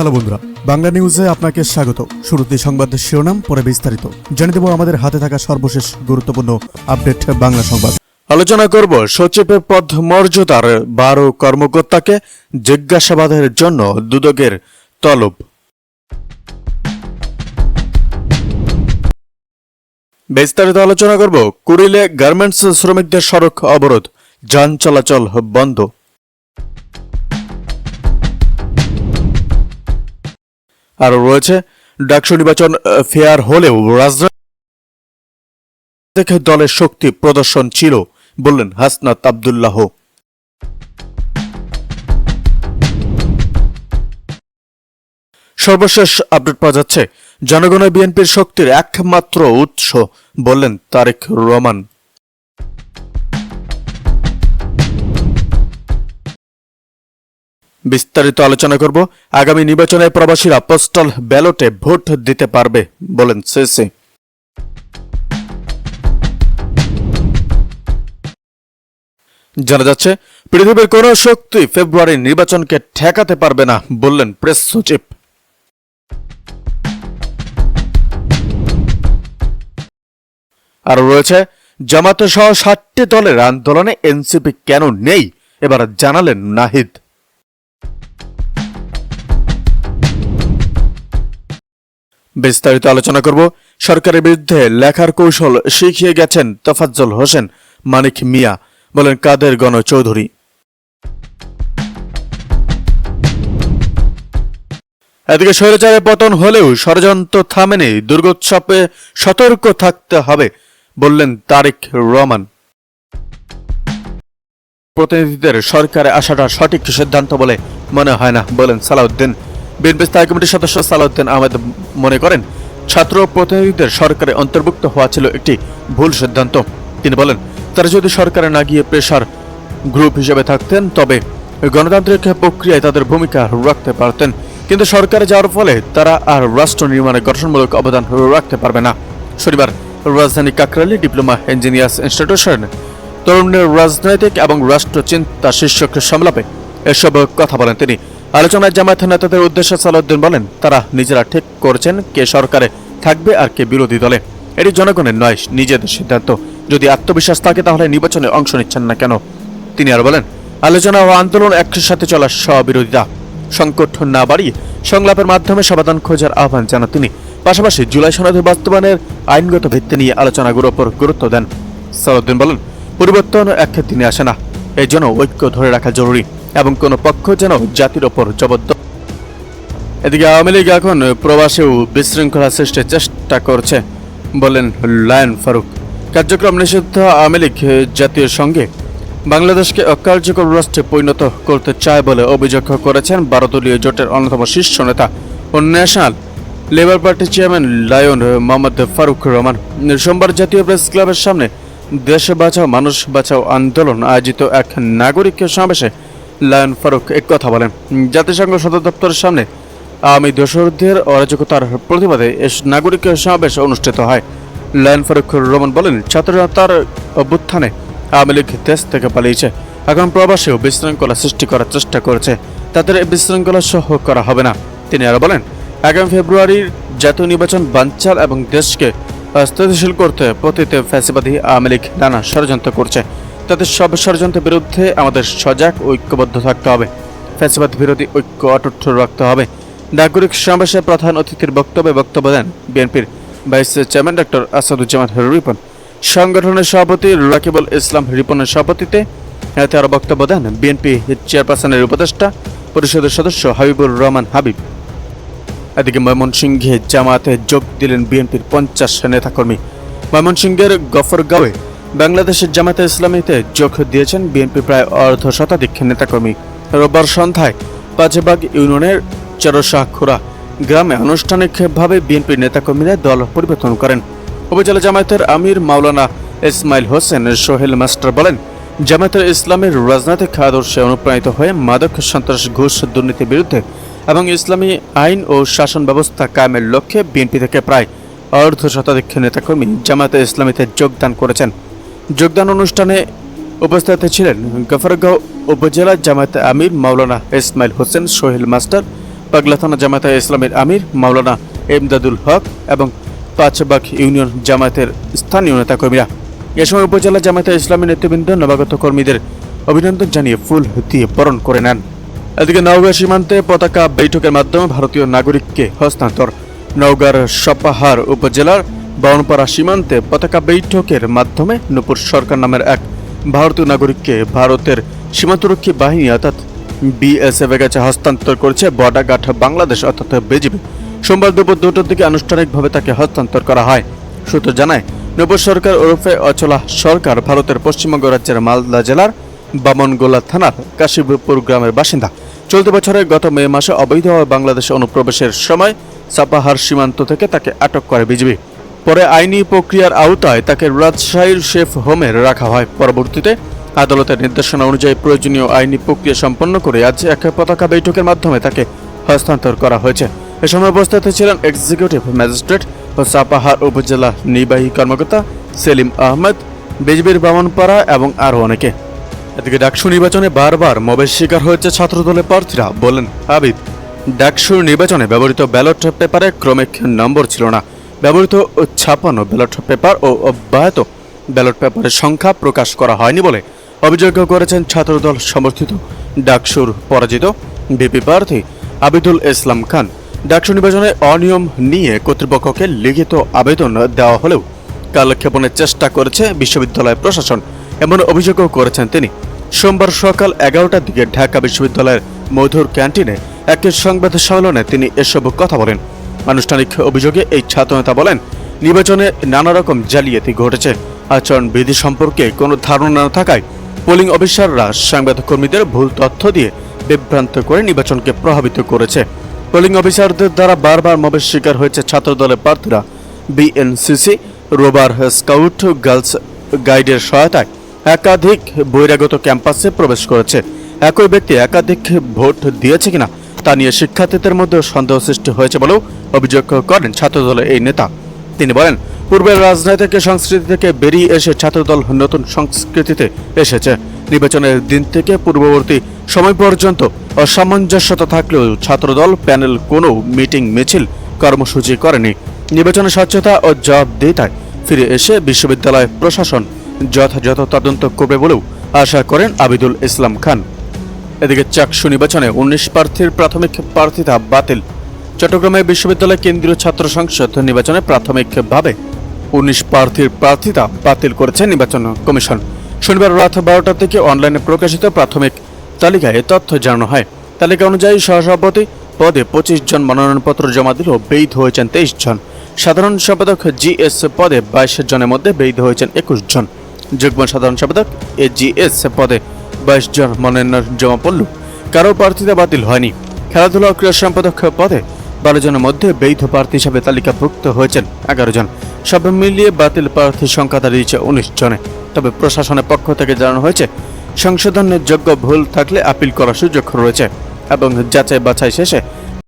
Hello বন্ধুরা, বাংলা নিউজে আপনাকে স্বাগত। শুরুতে সংবাদের শিরোনাম, পরে বিস্তারিত। জেনে দেব আমাদের হাতে থাকা সর্বশেষ গুরুত্বপূর্ণ আপডেট বাংলা সংবাদ। আলোচনা করব সচিবের পদ মর্যাদার বারো কর্মকর্তাকে জিজ্ঞাসাবাদের জন্য দুদকের তলব। বিস্তারিত আলোচনা করব কুড়িলে গার্মেন্টস শ্রমিকদের সড়ক অবরোধ, যান চলাচল বন্ধ। আর রয়েছে। ডাকসু নির্বাচন ফেয়ার হলেও রাজনৈতিক দলের শক্তি প্রদর্শন ছিল, বললেন হাসনাত আবদুল্লাহ। সর্বশেষ আপডেট পাওয়া যাচ্ছে, জনগণের বিএনপির শক্তির একমাত্র উৎস, বললেন তারেক রহমান। বিস্তারিত আলোচনা করব। আগামী নির্বাচনে প্রবাসীরা পোস্টাল ব্যালটে ভোট দিতে পারবে বলেন সিসি জানা যাচ্ছে, পৃথিবীর কোন শক্তি ফেব্রুয়ারির নির্বাচনকে ঠেকাতে পারবে না বললেন প্রেস সচিব। আর রয়েছে, জামাত সহ ষাটটি দলের আন্দোলনে এনসিপি কেন নেই? এবার জানালেন নাহিদ। বিস্তারিত আলোচনা করব। সরকারের বিরুদ্ধে লেখার কৌশল শিখিয়ে গেছেন তোফাজ্জল হোসেন, মানিক মিয়া বলেন কাদের গণ চৌধুরী এদিকে স্বৈরাচারের পতন হলেও ষড়যন্ত্র থামেনি, দুর্গোৎসবে সতর্ক থাকতে হবে বললেন তারেক রহমান। প্রতিনিধিদের সরকারে আসাটা সঠিক সিদ্ধান্ত বলে মনে হয় না বলেন সালাউদ্দিন বিএনপি স্থায়ী কমিটির সদস্য সালাউদ্দিন আহমেদ মনে করেন, ছাত্র প্রতিনিধিদের সরকারে অন্তর্ভুক্ত হওয়া ছিল একটি ভুল সিদ্ধান্ত। তিনি বলেন, তারা যদি সরকারে না গিয়ে প্রেশার গ্রুপ হিসেবে থাকতেন, তবে গণতান্ত্রিক প্রক্রিয়ায় তাদের ভূমিকা রাখতে পারতেন। কিন্তু সরকারে যাওয়ার ফলে তারা আর রাষ্ট্র নির্মাণে গঠনমূলক অবদান রাখতে পারবে না। শনিবার রাজধানী কাকরালি ডিপ্লোমা ইঞ্জিনিয়ার্স ইনস্টিটিউশন, তরুণের রাজনৈতিক এবং রাষ্ট্র চিন্তা শীর্ষক সংলাপে এসব কথা বলেন তিনি। আলোচনায় জামায়াত নেতাদের উদ্দেশ্যে সালাউদ্দিন বলেন, তারা নিজেরা ঠিক করেছেন কে সরকারে থাকবে আর কে বিরোধী দলে। এটি জনগণের নয়, নিজেদের সিদ্ধান্ত। যদি আত্মবিশ্বাস থাকে তাহলে নির্বাচনে অংশ নিচ্ছেন না কেন? তিনি আর বলেন, আলোচনা ও আন্দোলন একসাথে চলার স্ববিরোধিতা। সংকট না বাড়িয়ে সংলাপের মাধ্যমে সমাধান খোঁজার আহ্বান জানান তিনি। পাশাপাশি জুলাই সনদের বাস্তবায়নের আইনগত ভিত্তি নিয়ে আলোচনাগুলোর উপর গুরুত্ব দেন। সালাউদ্দিন বলেন, পরিবর্তন এক দিনে আসে না। এই জন্য ঐক্য ধরে রাখা জরুরি। এবং কোনো পক্ষ যেন জাতির ওপর জবদ্দ এদিকে আওয়ামী লীগ এখন প্রবাসেও বিশৃঙ্খলা সৃষ্টির চেষ্টা করছে বলেন লায়ন ফারুক। কার্যক্রম নিষিদ্ধ আওয়ামী লীগ জাতীয় সঙ্গে। বাংলাদেশকে অকার্যকর রাষ্ট্রে পরিণত করতে চায় বলে অভিযোগ করেছেন ভারতীয় জোটের অন্যতম শীর্ষ নেতা ও ন্যাশনাল লেবার পার্টির চেয়ারম্যান লায়ন মোহাম্মদ ফারুক রহমান। সোমবার জাতীয় প্রেস ক্লাবের সামনে দেশ বাঁচাও, মানুষ বাঁচাও আন্দোলন আয়োজিত এক নাগরিক সমাবেশে লায়ন ফারুক, এক কথা বলেন। জাতিসংঘ সদর দপ্তরের সামনে আওয়ামী দোসরদের অরাজকতার প্রতিবাদে নাগরিক সমাবেশ অনুষ্ঠিত হয়। লায়ন ফারুক রহমান বলেন, ছাত্ররা তার অভ্যুত্থানে আওয়ামী লীগ দেশ থেকে পালিয়েছে। এখন প্রবাসেও বিশৃঙ্খলা সৃষ্টি করার চেষ্টা করেছে। তাদের বিশৃঙ্খলা সহ করা হবে না। তিনি আরও বলেন, আগামী ফেব্রুয়ারির জাতীয় নির্বাচন বানচাল এবং দেশকে স্থিতিশীল করতে পতিত ফ্যাসিবাদী আওয়ামী লীগ নানা ষড়যন্ত্র করছে। তাদের সব ষড়যন্ত্রের বিরুদ্ধে আমাদের সজাগ, ঐক্যবদ্ধ থাকতে হবে। ফ্যাসিবাদ বিরোধী ঐক্য অটুট রাখতে হবে। নাগরিক সমাবেশে প্রধান অতিথির বক্তব্যে বক্তব্য দেন বিএনপির vice chairman doctor Asaduzzaman Ripon. সংগঠনের সভাপতি রাকিবুল ইসলাম রিপনের সভাপতিতে এতে আরও বক্তব্য দেন বিএনপি চেয়ারপারসনের উপদেষ্টা পরিষদের সদস্য হাবিবুর রহমান হাবিব। এদিকে ময়মনসিংহে জামাতে যোগ দিলেন বিএনপির পঞ্চাশ নেতাকর্মী। ময়মনসিংহের গফরগাঁওয়ে বাংলাদেশের জামাতে ইসলামীতে যোগ দিয়েছেন বিএনপি প্রায় অর্ধ শতাধিক নেতাকর্মী। রোববার সন্ধ্যায় পাঁচবাগ ইউনিয়নের চেরোশাহখুরা গ্রামে আনুষ্ঠানিকভাবে বিএনপির নেতাকর্মীরা দল পরিবর্তন করেন। উপজেলা জামায়াতের আমির মাওলানা ইসমাইল হোসেন সোহেল মাস্টার বলেন, জামায়াতের ইসলামের রাজনৈতিক আদর্শে অনুপ্রাণিত হয়ে মাদক সন্ত্রাস, ঘুষ, দুর্নীতির বিরুদ্ধে এবং ইসলামী আইন ও শাসন ব্যবস্থা কায়েমের লক্ষ্যে বিএনপি থেকে প্রায় অর্ধ শতাধিক নেতাকর্মী জামায়াতে ইসলামীতে যোগদান করেছেন। যোগদান অনুষ্ঠানে উপস্থিত ছিলেন গফরগাঁও উপজেলা জামায়াতে আমির মাওলানা ইসমাইল হোসেন, সোহেল মাস্টার, পাগলা থানা জামায়াতে ইসলামের আমির মাওলানা এমদাদুল হক এবং পাঁচবাগ ইউনিয়ন জামায়াতের স্থানীয় নেতাকর্মীরা। এ সময় উপজেলা জামায়াতে ইসলামী নেতৃবৃন্দ, নবাগত কর্মীদের অভিনন্দন জানিয়ে ফুল দিয়ে বরণ করে নেন। এদিকে নওগাঁ সীমান্তে পতাকা বৈঠকের মাধ্যমে ভারতীয় নাগরিককে হস্তান্তর। নওগাঁর সপাহার উপজেলার বাউনপাড়া সীমান্তে পতাকা বৈঠকের মাধ্যমে নূপুর সরকার নামের এক ভারতীয় নাগরিককে ভারতের সীমান্তরক্ষী বাহিনী অর্থাৎ বিএসএফ এর কাছে হস্তান্তর করেছে বর্ডারঘাট বাংলাদেশ, অর্থাৎ বিজিবি। সোমবার দুপুর দুটোর দিকে আনুষ্ঠানিকভাবে তাকে হস্তান্তর করা হয়। সূত্র জানায়, নূপুর সরকার ওরফে অচলা সরকার ভারতের পশ্চিমবঙ্গ রাজ্যের মালদা জেলার বামনগোলা থানার কাশীপুর গ্রামের বাসিন্দা। চলতি বছরের গত মে মাসে অবৈধভাবে বাংলাদেশে অনুপ্রবেশের সময় সাপাহার সীমান্ত থেকে তাকে আটক করে বিজিবি। পরে আইনি প্রক্রিয়ার আওতায় তাকে রাজশাহীর শেফ হোমে রাখা হয়। পরবর্তীতে আদালতের নির্দেশনা অনুযায়ী প্রয়োজনীয় আইনি প্রক্রিয়া সম্পন্ন করে আজ এক পতাকা বৈঠকের মাধ্যমে তাকে হস্তান্তর করা হয়েছে। এ সময় উপস্থিত ছিলেন এক্সিকিউটিভ ম্যাজিস্ট্রেট ও সাপাহার উপজেলা নির্বাহী কর্মকর্তা সেলিম আহমেদ, বিজবির বামনপাড়া এবং আরও অনেকে। এদিকে ডাকসু নির্বাচনে বারবার মবের শিকার হয়েছে ছাত্রদলের প্রার্থীরা বলেন আবিদ ডাকসুর নির্বাচনে ব্যবহৃত ব্যালট পেপারে ক্রমিক নম্বর ছিল না। ব্যবহৃত ছাপানো ব্যালট পেপার ও অব্যাহত ব্যালট পেপারের সংখ্যা প্রকাশ করা হয়নি বলে অভিযোগ করেছেন ছাত্রদল সমর্থিত ডাকসুর পরাজিত বিপি প্রার্থী আবিদুল ইসলাম খান। ডাকসু নির্বাচনে অনিয়ম নিয়ে কর্তৃপক্ষকে লিখিত আবেদন দেওয়া হলেও কালক্ষেপণের চেষ্টা করেছে বিশ্ববিদ্যালয় প্রশাসন, এমন অভিযোগও করেছেন তিনি। সোমবার সকাল এগারোটার দিকে ঢাকা বিশ্ববিদ্যালয়ের মধুর ক্যান্টিনে একটি সংবাদ সম্মেলনে তিনি এসব কথা বলেন। আনুষ্ঠানিক অভিযোগে এই ছাত্রনেতা বলেন, নির্বাচনে নানা রকম জালিয়াতি ঘটেছে। আচরণ বিধি সম্পর্কে কোনো ধারণা না থাকায় পোলিং অফিসাররা সাংবাদিক কর্মীদের ভুল তথ্য দিয়ে বিভ্রান্ত করে নির্বাচনকে প্রভাবিত করেছে। পোলিং অফিসারদের দ্বারা বারবার মবের শিকার হয়েছে ছাত্রদলের প্রার্থীরা। বিএনসিসি রোবার স্কাউট, গার্লস গাইডের সহায়তায় একাধিক বহিরাগত ক্যাম্পাসে প্রবেশ করেছে। একই ব্যক্তি একাধিক ভোট দিয়েছে কিনা তা নিয়ে শিক্ষার্থীদের মধ্যে সন্দেহ সৃষ্টি হয়েছে বলেও অভিযোগ করেন ছাত্রদলের এই নেতা। তিনি বলেন, পূর্বের রাজনৈতিক সংস্কৃতি থেকে বেরিয়ে এসে ছাত্রদল নতুন সংস্কৃতিতে এসেছে। নির্বাচনের দিন থেকে পূর্ববর্তী সময় পর্যন্ত অসামঞ্জস্যতা থাকলেও ছাত্রদল প্যানেল কোনো মিটিং মিছিল কর্মসূচি করেনি। নির্বাচনে স্বচ্ছতা ও জবাবদিহিতায় ফিরে এসে বিশ্ববিদ্যালয় প্রশাসন যথাযথ তদন্ত করবে বলেও আশা করেন আবিদুল ইসলাম খান। এদিকে চাকসু নির্বাচনে উনিশ প্রার্থীর প্রাথমিক প্রার্থিতা বাতিল। চট্টগ্রামে বিশ্ববিদ্যালয় কেন্দ্রীয় ছাত্র সংসদ নির্বাচনে প্রাথমিকভাবে উনিশ প্রার্থীর প্রার্থিতা বাতিল করেছে নির্বাচন কমিশন। শনিবার রাত বারোটা থেকে অনলাইনে প্রকাশিত প্রাথমিক তালিকায় তথ্য জানানো হয়। তালিকা অনুযায়ী সহসভাপতি পদে পঁচিশ জন মনোনয়নপত্র জমা দিলেও বৈধ হয়েছেন তেইশ জন। সাধারণ সম্পাদক জিএস পদে বাইশ জনের মধ্যে বৈধ হয়েছেন একুশ জন। যুগ্ম সাধারণ সম্পাদক এ জি জিএস পদে বাইশ জন মনোনয়ন জমা পড়ল। কারও প্রার্থিতা বাতিল হয়নি। খেলাধুলা ও ক্রীড়া সম্পাদক পদে বারো জনের মধ্যে বৈধ প্রার্থী হিসাবে তালিকাভুক্ত হয়েছেন এগারো জন। সব মিলিয়ে বাতিল প্রার্থীর সংখ্যা দাঁড়িয়েছে উনিশ জনে। তবে প্রশাসনের পক্ষ থেকে জানানো হয়েছে, সংশোধনের যোগ্য ভুল থাকলে আপিল করার সুযোগ রয়েছে এবং যাচাই বাছাই শেষে